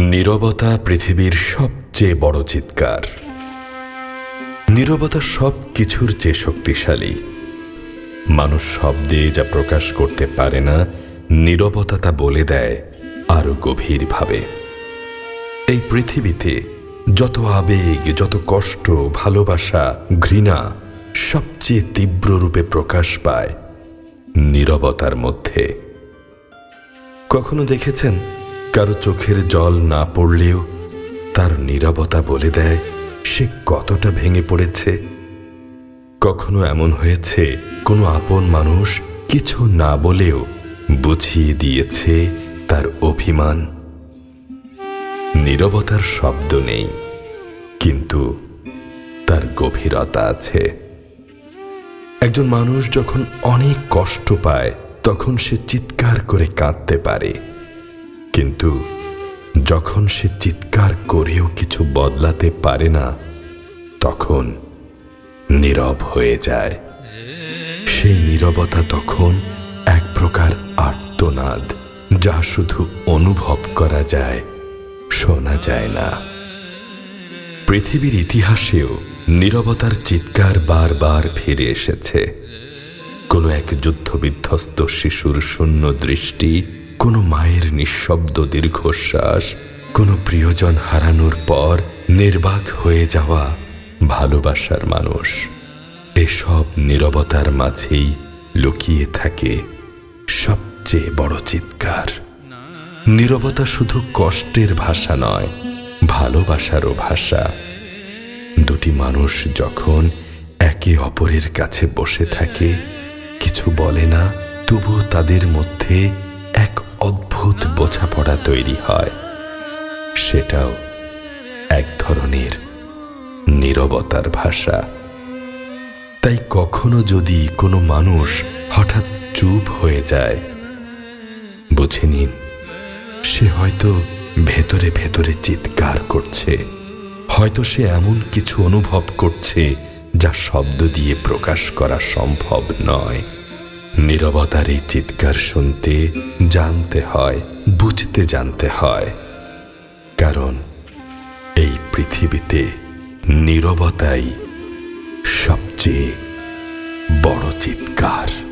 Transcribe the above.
নীরবতা পৃথিবীর সবচেয়ে বড় চিৎকার। নীরবতা সব কিছুর চেয়ে শক্তিশালী। মানুষ শব্দে যা প্রকাশ করতে পারে না, নীরবতা তা বলে দেয় আরও গভীরভাবে। এই পৃথিবীতে যত আবেগ, যত কষ্ট, ভালোবাসা, ঘৃণা সবচেয়ে তীব্র রূপে প্রকাশ পায় নীরবতার মধ্যে। কখনো দেখেছেন কারও চোখের জল না পড়লেও তার নীরবতা বলে দেয় সে কতটা ভেঙে পড়েছে। কখনো এমন হয়েছে, কোনো আপন মানুষ কিছু না বলেও বুঝিয়ে দিয়েছে তার অভিমান। নীরবতার শব্দ নেই, কিন্তু তার গভীরতা আছে। একজন মানুষ যখন অনেক কষ্ট পায়, তখন সে চিৎকার করে কাঁদতে পারে। কিন্তু যখন সে চিৎকার করেও কিছু বদলাতে পারে না, তখন নীরব হয়ে যায়। সেই নীরবতা তখন এক প্রকার আর্তনাদ যা শুধু অনুভব করা যায়, শোনা যায় না। পৃথিবীর ইতিহাসেও নীরবতার চিৎকার বারবার ফিরে এসেছে। কোনো এক যুদ্ধবিধ্বস্ত শিশুর শূন্য দৃষ্টি কোনো মায়ের নিঃশব্দ দীর্ঘশ্বাস, কোনো প্রিয়জন হারানোর পর নির্বাক হয়ে যাওয়া ভালোবাসার মানুষ। এসব নীরবতার মাঝেই লুকিয়ে থাকে সবচেয়ে বড় চিৎকার। নীরবতা শুধু কষ্টের ভাষা নয়, ভালোবাসারও ভাষা। দুটি মানুষ যখন একে অপরের কাছে বসে থাকে, কিছু বলে না তবু তাদের মধ্যে অদ্ভুত বোঝাপড়া তৈরি হয়। সেটাও এক ধরনের নীরবতার ভাষা। তাই কখনো যদি কোনো মানুষ হঠাৎ চুপ হয়ে যায়, বুঝে নিন, সে হয়তো ভেতরে ভেতরে চিৎকার করছে। হয়তো সে এমন কিছু অনুভব করছে যা শব্দ দিয়ে প্রকাশ করা সম্ভব নয়। নীরবতার এই চিৎকার শুনতে জানতে হয়, বুঝতে জানতে হয়। কারণ এই পৃথিবীতে নিরবতাই সবচেয়ে বড় চিৎকার।